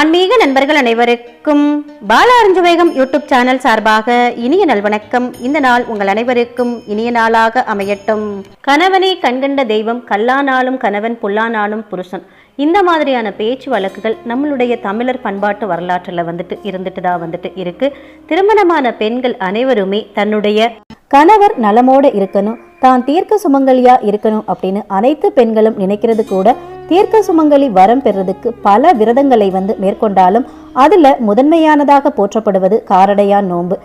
ஆன்மீக நண்பர்கள் அனைவருக்கும் பால அறிஞ்சுவேகம் யூடியூப் சேனல் சார்பாக இனிய நல்வணக்கம் இந்த நாள் உங்கள் அனைவருக்கும் இனிய நாளாக அமையட்டும். கணவனை கண்கண்ட தெய்வம் கல்லானாலும் கணவன் புல்லானாலும் புருஷன். இந்த மாதிரியான பேச்சு வழக்குகள் நம்மளுடைய தமிழர் பண்பாட்டு வரலாற்றில் வந்துட்டு இருந்துட்டு தான் வந்துட்டு இருக்கு. திருமணமான பெண்கள் அனைவருமே தன்னுடைய கணவர் நலமோடு இருக்கணும் தான் தீர்க்க சுமங்கலியா இருக்கணும் அப்படின்னு அனைத்து பெண்களும் நினைக்கிறது கூட தீர்க்க சுமங்கலி வரம் பெறுறதுக்கு பல விரதங்களை வந்து மேற்கொண்டாலும் அதில் முதன்மையானதாக போற்றப்படுவது காரடையான் நோன்பு.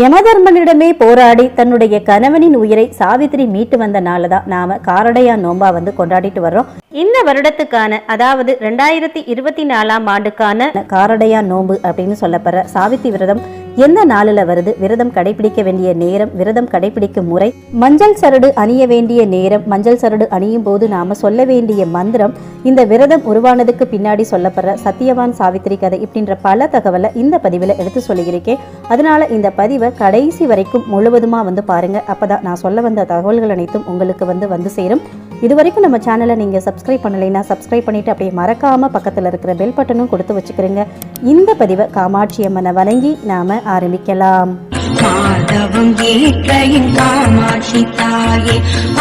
யமதர்மனிடமே போராடி தன்னுடைய கணவனின் உயிரை சாவித்திரி மீட்டு வந்த நாள் தான் நாம காரடையா நோம்பா வந்து கொண்டாடிட்டு வர்றோம். இந்த வருடத்துக்கான அதாவது ரெண்டாயிரத்தி இருபத்தி நாலாம் ஆண்டுக்கான காரடையான் நோம்பு அப்படின்னு சொல்லப்படுற சாவித்திரி விரதம் எந்த நாளில் வருது? விரதம் கடைபிடிக்க வேண்டிய நேரம் விரதம் கடைபிடிக்கும் முறை. மஞ்சள் சரடு அணிய வேண்டிய நேரம் மஞ்சள் சரடு அணியும் போது நாம சொல்ல வேண்டிய மந்திரம் இந்த விரதம் உருவானதுக்கு பின்னாடி சொல்லப்படுற சத்தியவான் சாவித்திரி கதை இப்படின்ற பல தகவலை இந்த பதிவில் எடுத்து சொல்லியிருக்கேன். அதனால இந்த பதிவை கடைசி வரைக்கும் முழுவதுமா வந்து பாருங்க. அப்பதான் நான் சொல்ல வந்த தகவல்கள் அனைத்தும் உங்களுக்கு வந்து வந்து சேரும். இது வரைக்கும் நம்ம சேனலை நீங்கள் சப்ஸ்கிரைப் பண்ணலைன்னா சப்ஸ்கிரைப் பண்ணிட்டு அப்படியே மறக்காமல் பக்கத்தில் இருக்கிற பெல் பட்டனும் கொடுத்து வச்சுக்கிறீங்க. இந்த பதிவை காமாட்சி அம்மனை வணங்கி நாம ஆரம்பிக்கலாம். மாதவம் காமாட்சி தாயே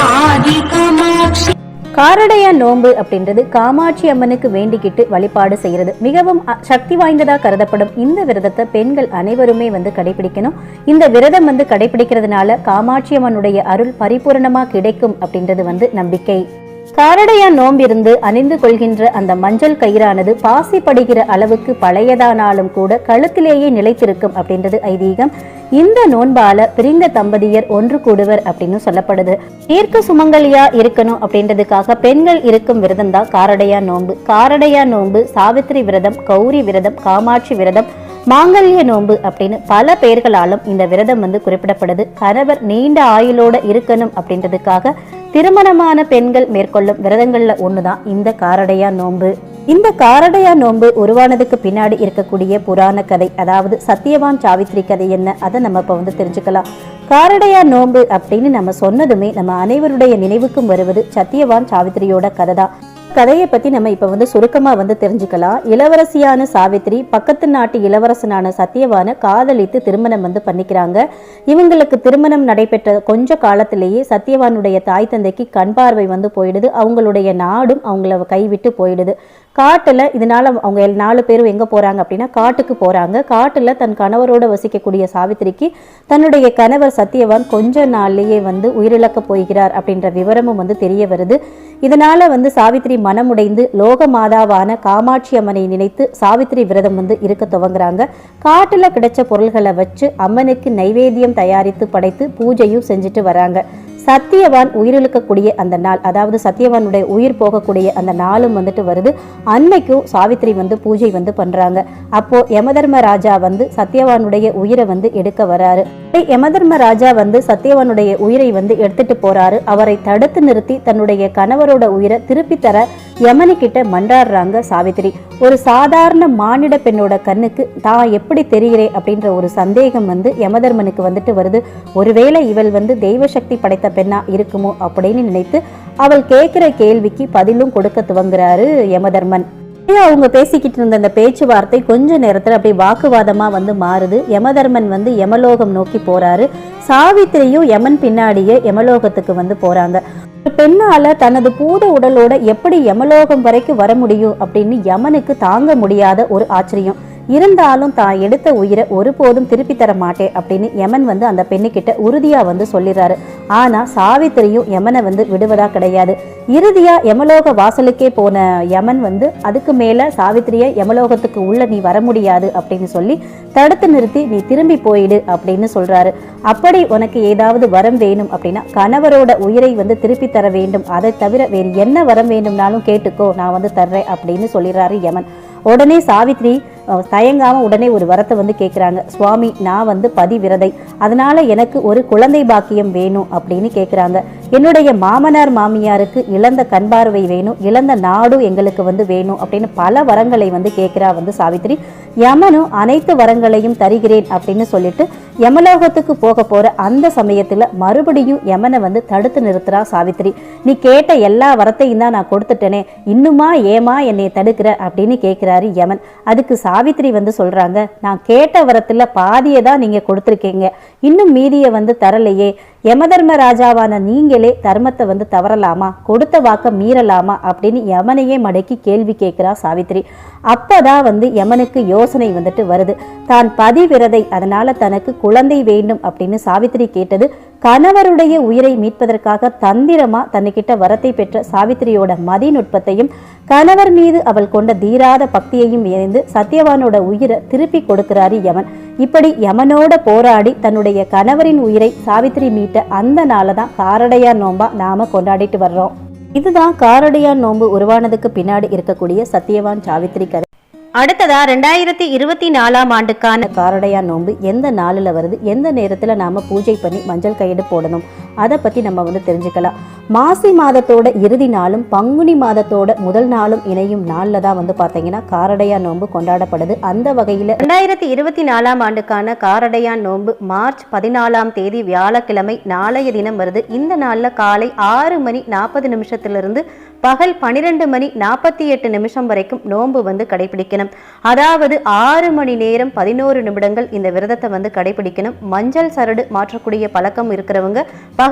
ஆதி காமாட்சி காரடைய நோன்பு அப்படின்றது காமாட்சி அம்மனுக்கு வேண்டிக்கிட்டு வழிபாடு செய்யறது. மிகவும் அ- சக்தி வாய்ந்ததா கருதப்படும் இந்த விரதத்தை பெண்கள் அனைவருமே வந்து கடைபிடிக்கணும். இந்த விரதம் வந்து கடைபிடிக்கிறதுனால காமாட்சி அம்மனுடைய அருள் பரிபூரணமா கிடைக்கும் அப்படின்றது வந்து நம்பிக்கை. காரடையா நோம்பிருந்து அணிந்து கொள்கின்ற அந்த மஞ்சள் கயிறானது பாசி படுகிற அளவுக்கு பழையதானாலும் கூட கழுத்திலேயே நிலைத்திருக்கும் அப்படின்றது ஐதீகம். இந்த நோன்பால பிரிந்த தம்பதியர் ஒன்று கூடுவர் அப்படின்னு சொல்லப்படுது. தீர்க்க சுமங்கலியா இருக்கணும் அப்படின்றதுக்காக பெண்கள் இருக்கும் விரதம் தான் காரடையா நோன்பு. காரடையா நோன்பு சாவித்திரி விரதம் கௌரி விரதம் காமாட்சி விரதம் மாங்கல்ய நோன்பு அப்படின்னு பல பெயர்களாலும் இந்த விரதம் வந்து குறிப்பிடப்படுது. கணவர் நீண்ட ஆயுளோட இருக்கணும் அப்படின்றதுக்காக திருமணமான பெண்கள் மேற்கொள்ளும் விரதங்கள்ல ஒண்ணுதான். இந்த காரடையா நோன்பு. இந்த காரடையா நோன்பு உருவானதுக்கு பின்னாடி இருக்கக்கூடிய புராண கதை அதாவது சத்தியவான் சாவித்திரி கதை என்ன அதை நம்ம இப்போ வந்து தெரிஞ்சுக்கலாம். காரடையா நோன்பு அப்படின்னு நம்ம சொன்னதுமே நம்ம அனைவருடைய நினைவுக்கும் வருவது சத்தியவான் சாவித்திரியோட கதை தான் கதையை பற்றி நம்ம இப்போ வந்து சுருக்கமா வந்து தெரிஞ்சுக்கலாம். இளவரசியான சாவித்திரி பக்கத்து நாட்டு இளவரசனான சத்தியவான காதலித்து திருமணம் வந்து பண்ணிக்கிறாங்க. இவங்களுக்கு திருமணம் நடைபெற்ற கொஞ்ச காலத்திலேயே சத்தியவானுடைய தாய் தந்தைக்கு கண் பார்வை வந்து போயிடுது. அவங்களுடைய நாடும் அவங்கள கைவிட்டு போயிடுது. காட்டுல இதனால அவங்க நாலு பேரும் எங்க போறாங்க அப்படின்னா காட்டுக்கு போறாங்க. காட்டுல தன் கணவரோட வசிக்கக்கூடிய சாவித்திரிக்கு தன்னுடைய கணவர் சத்தியவான் கொஞ்ச நாள்லேயே வந்து உயிரிழக்க போகிறார் அப்படின்ற விவரமும் வந்து தெரிய வருது. இதனால வந்து சாவித்திரி மனமுடைந்து லோக மாதாவான காமாட்சி அம்மனை நினைத்து சாவித்திரி விரதம் வந்து இருக்க துவங்குறாங்க. காட்டுல கிடைச்ச பொருள்களை வச்சு அம்மனுக்கு நைவேத்தியம் தயாரித்து படைத்து பூஜையும் செஞ்சுட்டு வராங்க. சத்தியவான் உயிரிழக்கக்கூடிய அந்த நாள் அதாவது சத்தியவானுடைய உயிர் போகக்கூடிய அந்த நாளும் வந்துட்டு வருது. அன்னைக்கும் சாவித்திரி வந்து பூஜை வந்து பண்றாங்க. அப்போ யமதர்ம ராஜா வந்து சத்தியவானுடைய உயிரை வந்து எடுக்க வராரு. யமதர்ம ராஜா வந்து சத்தியவானுடைய உயிரை வந்து எடுத்துட்டு போறாரு. அவரை தடுத்து நிறுத்தி தன்னுடைய கணவர் கணவரோட உயிரை திருப்பி தர யமனி கிட்ட மன்றாடுறாங்க சாவித்திரி. ஒரு சாதாரண மானிட பெண்ணோட கண்ணுக்கு தான் எப்படி தெரிகிறேன்? அப்படின்ற ஒரு சந்தேகம் வந்து யமதர்மனுக்கு வந்துட்டு வருது. ஒருவேளை இவள் வந்து தெய்வ சக்தி படைத்த பெண்ணா இருக்குமோ? அப்படின்னு நினைத்து அவள் கேட்கிற கேள்விக்கு பதிலும் கொடுக்க துவங்குறாரு யமதர்மன். அவங்க பேசிக்கிட்டு இருந்த அந்த பேச்சுவார்த்தை கொஞ்ச நேரத்தில் அப்படியே வாக்குவாதமா வந்து மாறுது. யமதர்மன் வந்து யமலோகம் நோக்கி போறாரு. சாவித்திரியும் யமன் பின்னாடியே யமலோகத்துக்கு வந்து போறாங்க. பெண்ணால தனது பூத உடலோட எப்படி யமலோகம் வரைக்கும் வர முடியும் அப்படின்னு யமனுக்கு தாங்க முடியாத ஒரு ஆச்சரியம். இருந்தாலும் தான் எடுத்த உயிரை ஒருபோதும் திருப்பி தர மாட்டேன் அப்படின்னு யமன் வந்து அந்த பெண்ணுக்கிட்ட உறுதியாக வந்து சொல்லிடுறாரு. ஆனால் சாவித்திரியும் யமனை வந்து விடுவதா கிடையாது. இறுதியா யமலோக வாசலுக்கே போன யமன் வந்து அதுக்கு மேலே சாவித்திரியை யமலோகத்துக்கு உள்ள நீ வர முடியாது அப்படின்னு சொல்லி தடுத்து நிறுத்தி நீ திரும்பி போயிடு அப்படின்னு சொல்றாரு. அப்படி உனக்கு ஏதாவது வரம் வேணும் அப்படின்னா கணவரோட உயிரை வந்து திருப்பி தர வேண்டும். அதை தவிர வேறு என்ன வரம் வேண்டும்னாலும் கேட்டுக்கோ நான் வந்து தர்றேன் அப்படின்னு சொல்லிடுறாரு யமன். உடனே சாவித்ரி தயங்காமல் உடனே ஒரு வரத்தை வந்து கேட்குறாங்க சுவாமி நான் வந்து பதிவிரதை. அதனால் எனக்கு ஒரு குழந்தை பாக்கியம் வேணும் அப்படின்னு கேட்குறாங்க என்னுடைய மாமனார் மாமியாருக்கு இழந்த கண் பார்வை வேணும். இழந்த நாடும் எங்களுக்கு வந்து வேணும் அப்படின்னு பல வரங்களை வந்து கேட்குறா வந்து சாவித்திரி. யமனும் அனைத்து வரங்களையும் தருகிறேன் அப்படின்னு சொல்லிட்டு யமலோகத்துக்கு போக போற அந்த சமயத்துல மறுபடியும் யமனை வந்து தடுத்து நிறுத்துறா சாவித்திரி. நீ கேட்ட எல்லா வரத்தையும் தான் நான் கொடுத்துட்டேனே. இன்னுமா ஏமா என்னை தடுக்கிற அப்படின்னு கேட்கிறாரு யமன். அதுக்கு சாவித்திரி வந்து சொல்றாங்க நான் கேட்ட வரத்துல பாதியை தான் நீங்க கொடுத்துருக்கீங்க. இன்னும் மீதியை வந்து தரலையே. யமதர்ம ராஜாவான நீங்களே தர்மத்தை வந்து தவறலாமா? கொடுத்த வாக்க மீறலாமா? அப்படின்னு யமனையே மடக்கி கேள்வி கேட்கிறா சாவித்திரி. அப்பதான் வந்து யமனுக்கு யோசனை வந்துட்டு வருது. தான் பதிவிரதை அதனால தனக்கு குழந்தை வேண்டும் அப்படின்னு சாவித்திரி கேட்டது கணவருடைய உயிரை மீட்பதற்காக தந்திரமா தன்னுக்கிட்ட வரத்தை பெற்ற சாவித்திரியோட மதிநுட்பத்தையும் கணவர் மீது அவள் கொண்ட தீராத பக்தியையும் இணைந்து சத்யவானோட உயிரை திருப்பி கொடுக்கிறாரு யமன். இப்படி யமனோட போராடி தன்னுடைய கணவரின் உயிரை சாவித்திரி மீட்ட அந்த நாளை தான் காரடையா நோம்பா நாம கொண்டாடிட்டு வர்றோம். இதுதான் காரடையா நோன்பு உருவானதுக்கு பின்னாடி இருக்கக்கூடிய சத்யவான் சாவித்திரி கதை. அடுத்ததா ரெண்டாயிரத்தி இருபத்தி நாலாம் ஆண்டுக்கான காரடையா நோன்பு எந்த நாளில் வருது? எந்த நேரத்தில் நாம பூஜை பண்ணி மஞ்சள் கையெடு போடணும்? அதை பற்றி நம்ம வந்து தெரிஞ்சுக்கலாம். மாசி மாதத்தோட இறுதி நாளும் பங்குனி மாதத்தோட முதல் நாளும் இணையும் நாளில் தான் வந்து பார்த்தீங்கன்னா காரடையா நோன்பு கொண்டாடப்படுது. அந்த வகையில் ரெண்டாயிரத்தி இருபத்தி நாலாம் ஆண்டுக்கான காரடையா நோன்பு மார்ச் பதினாலாம் தேதி வியாழக்கிழமை நாளைய தினம் வருது. இந்த நாளில் காலை ஆறு மணி நாற்பது நிமிஷத்திலிருந்து பகல் பனிரெண்டு மணி நாற்பத்தி எட்டு நிமிஷம் வரைக்கும் நோன்பு வந்து கடைபிடிக்கணும். அதாவது ஆறு மணி நேரம் பதினோரு நிமிடங்கள் இந்த விரதத்தை வந்து கடைபிடிக்கணும். மஞ்சள் சரடு மாற்றக்கூடிய பழக்கம் இருக்கிறவங்க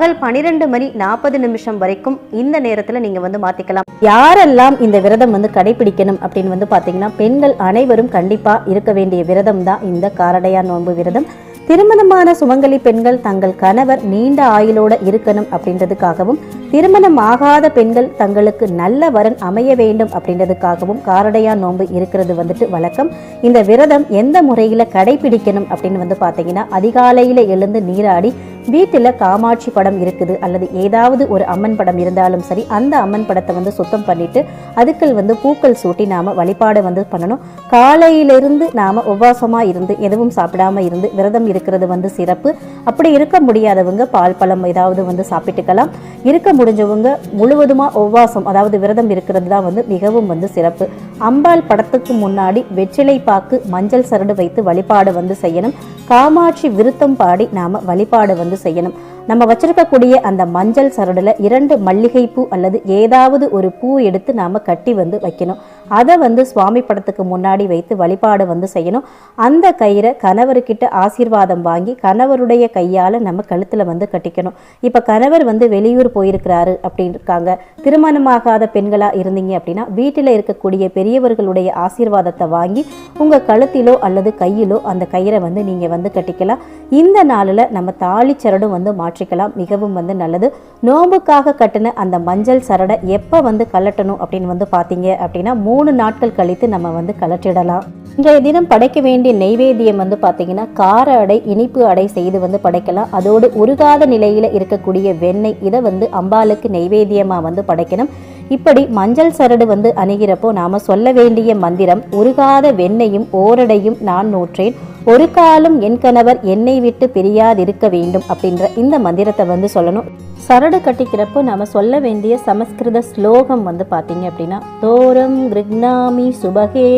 பகல் பனிரெண்டு மணி நாற்பது நிமிஷம் வரைக்கும் இந்த நேரத்தில் நீங்கள் வந்து மாற்றிக்கலாம் யாரெல்லாம் இந்த விரதம் வந்து கடைபிடிக்கணும் அப்படின்னு வந்து பார்த்தீங்கன்னா பெண்கள் அனைவரும் கண்டிப்பாக இருக்க வேண்டிய விரதம் தான் இந்த காரடையா நோன்பு விரதம். திருமணமான சுமங்கலி பெண்கள் தங்கள் கணவர் நீண்ட ஆயுளோட இருக்கணும் அப்படின்றதுக்காகவும் திருமணம் ஆகாத பெண்கள் தங்களுக்கு நல்ல வரன் அமைய வேண்டும் அப்படின்றதுக்காகவும் காரடையா நோன்பு இருக்கிறது வந்துட்டு வழக்கம். இந்த விரதம் எந்த முறையில் கடைபிடிக்கணும் அப்படின்னு வந்து பார்த்தீங்கன்னா அதிகாலையில் எழுந்து நீராடி வீட்டில் காமாட்சி படம் இருக்குது அல்லது ஏதாவது ஒரு அம்மன் படம் இருந்தாலும் சரி அந்த அம்மன் படத்தை வந்து சுத்தம் பண்ணிவிட்டு அதுக்கள் வந்து பூக்கள் சூட்டி நாம வழிபாடு வந்து பண்ணணும். காலையிலிருந்து நாம உபவாசமாக இருந்து எதுவும் சாப்பிடாம இருந்து விரதம் இருக்கிறது வந்து சிறப்பு. அப்படி இருக்க முடியாதவங்க பால் பழம் ஏதாவது வந்து சாப்பிட்டுக்கலாம். இருக்க முடிஞ்சவங்க முழுவதுமாக உபவாசம் அதாவது விரதம் இருக்கிறது தான் வந்து மிகவும் வந்து சிறப்பு. அம்பாள் படத்துக்கு முன்னாடி வெற்றிலை பாக்கு மஞ்சள் சரடு வைத்து வழிபாடு வந்து செய்யணும். காமாட்சி விருத்தம் பாடி நாம வழிபாடு வந்து செய்யணும். நம்ம வச்சிருக்கக்கூடிய அந்த மஞ்சள் சரடில் இரண்டு மல்லிகை பூ அல்லது ஏதாவது ஒரு பூ எடுத்து நாம் கட்டி வந்து வைக்கணும். அதை வந்து சுவாமி படத்துக்கு முன்னாடி வைத்து வழிபாடு வந்து செய்யணும். அந்த கயிறை கணவர்கிட்ட ஆசீர்வாதம் வாங்கி கணவருடைய கையால் நம்ம கழுத்தில் வந்து கட்டிக்கணும். இப்போ கணவர் வந்து வெளியூர் போயிருக்கிறாரு அப்படின்னு இருக்காங்க திருமணமாகாத பெண்களாக இருந்தீங்க அப்படின்னா வீட்டில் இருக்கக்கூடிய பெரியவர்களுடைய ஆசீர்வாதத்தை வாங்கி உங்கள் கழுத்திலோ அல்லது கையிலோ அந்த கயிறை வந்து நீங்கள் வந்து கட்டிக்கலாம். இந்த நாளில் நம்ம தாலி சரடும் வந்து மாற்றிக்கலாம் மிகவும் வந்து நல்லது. நோம்புக்காக கட்டின அந்த மஞ்சள் சரடை எப்போ வந்து கலட்டணும் அப்படின்னு வந்து பார்த்தீங்க அப்படின்னா மூணு நாட்கள் கழித்து நம்ம வந்து கலட்டிடலாம் இன்றைய தினம் படைக்க வேண்டிய நெய்வேத்தியம் வந்து பார்த்தீங்கன்னா கார அடை இனிப்பு அடை செய்து வந்து படைக்கலாம். அதோடு உருகாத நிலையில் இருக்கக்கூடிய வெண்ணெய் இதை வந்து அம்பாளுக்கு நெய்வேத்தியமாக வந்து படைக்கணும். இப்படி மஞ்சள் சரடு வந்து அணுகிறப்போ நாம சொல்ல வேண்டிய மந்திரம் உருகாத வெண்ணையும் ஓரடையும் நான் நூற்றேன். ஒரு காலம் என் கணவர் என்னை விட்டு பிரியாதிருக்க வேண்டும் அப்படின்ற இந்த மந்திரத்தை வந்து சொல்லணும். சரடு கட்டிக்கிறப்போ நாம சொல்ல வேண்டிய சமஸ்கிருத ஸ்லோகம் வந்து பார்த்தீங்க அப்படின்னா தோரம் கிருக்னாமி சுபகே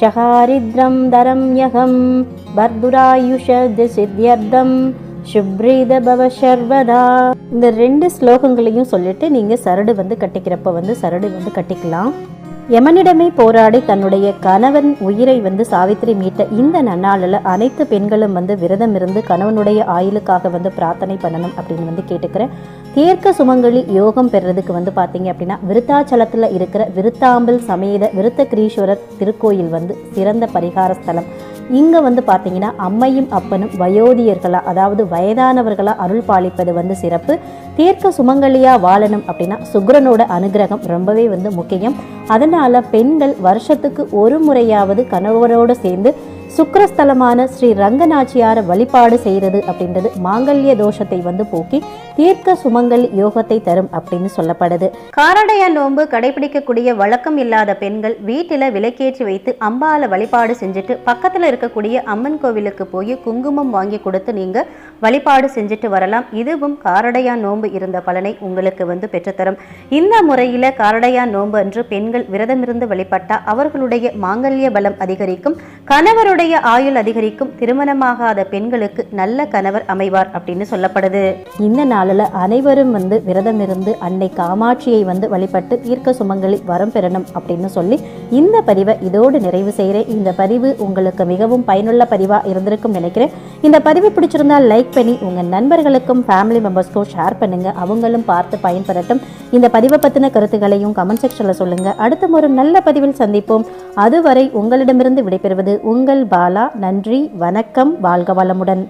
ஷஹாரித்ரம் தரம் யகம் பர்துராயுஷ சித்தியர்த்தம் சுப்ரீத பவ சர்வதா. இந்த ரெண்டு ஸ்லோகங்களையும் சொல்லிட்டு நீங்க சரடு வந்து கட்டிக்கிறப்ப வந்து சரடு வந்து கட்டிக்கலாம். யமனிடமே போராடி தன்னுடைய கணவன் உயிரை வந்து சாவித்திரி மீட்ட இந்த நன்னாளில் அனைத்து பெண்களும் வந்து விரதம் இருந்து கணவனுடைய ஆயுளுக்காக வந்து பிரார்த்தனை பண்ணணும் அப்படின்னு வந்து கேட்டுக்கிறேன் தீர்க்க சுமங்கலி யோகம் பெறுறதுக்கு வந்து பார்த்தீங்க அப்படின்னா விருத்தாச்சலத்தில் இருக்கிற விருத்தாம்பல் சமேத விருத்த கிரீஸ்வரர் திருக்கோயில் வந்து சிறந்த பரிகார ஸ்தலம் இங்கே வந்து பார்த்தீங்கன்னா அம்மையும் அப்பனும் வயோதியர்களா அதாவது வயதானவர்களா அருள் பாலிப்பது வந்து சிறப்பு. தீர்க்க சுமங்கலியா வாழணும் அப்படின்னா சுக்கிரனோட அனுகிரகம் ரொம்பவே வந்து முக்கியம். அதனால பெண்கள் வருஷத்துக்கு ஒரு முறையாவது கணவரோடு சேர்ந்து சுக்கிரஸ்தலமான ஸ்ரீ ரங்கநாச்சியார வழிபாடு செய்கிறது அப்படின்றது மாங்கல்ய தோஷத்தை வந்து போக்கி தீர்க்க சுமங்கல் யோகத்தை தரும் அப்படின்னு சொல்லப்படுது. காரடைய நோன்பு கடைபிடிக்கக்கூடிய வழக்கம் இல்லாத பெண்கள் வீட்டில் விலக்கேற்றி வைத்து அம்பால வழிபாடு செஞ்சுட்டு பக்கத்தில் இருக்கக்கூடிய அம்மன் கோவிலுக்கு போய் குங்குமம் வாங்கி கொடுத்து நீங்க வழிபாடு செஞ்சுட்டு வரலாம். இதுவும் காரடையான் நோன்பு இருந்த பலனை உங்களுக்கு வந்து பெற்றுத்தரும். இந்த முறையில் காரடையான் நோன்பு அன்று பெண்கள் விரதமிருந்து வழிபட்டால் அவர்களுடைய மாங்கல்ய பலம் அதிகரிக்கும். கணவருடைய ஆயுள் அதிகரிக்கும் திருமணமாகாத பெண்களுக்கு நல்ல கணவர் அமைவார் அப்படின்னு சொல்லப்படுது. இந்த நாளில் அனைவரும் வந்து விரதம் இருந்து அன்னை காமாட்சியை வந்து வழிபட்டு தீர்க்க சுமங்கலி வரம் பெறணும் அப்படின்னு சொல்லி இந்த பதிவை இதோடு நிறைவு செய்கிறேன். இந்த பதிவு உங்களுக்கு மிகவும் பயனுள்ள பதிவாக இருந்திருக்கும் நினைக்கிறேன். இந்த பதிவு பிடிச்சிருந்தால் லைக் பண்ணி உங்கள் நண்பர்களுக்கும் ஃபேமிலி மெம்பர்ஸ்க்கும் ஷேர் பண்ணுங்க. அவங்களும் பார்த்து பயன்பெறட்டும். இந்த பதிவை பற்றின கருத்துக்களையும் கமெண்ட் செக்ஷனில் சொல்லுங்கள் அடுத்த ஒரு நல்ல பதிவில் சந்திப்போம். அதுவரை உங்களிடமிருந்து விடைபெறுவது உங்கள் பாலா நன்றி வணக்கம் வாழ்க வளமுடன்.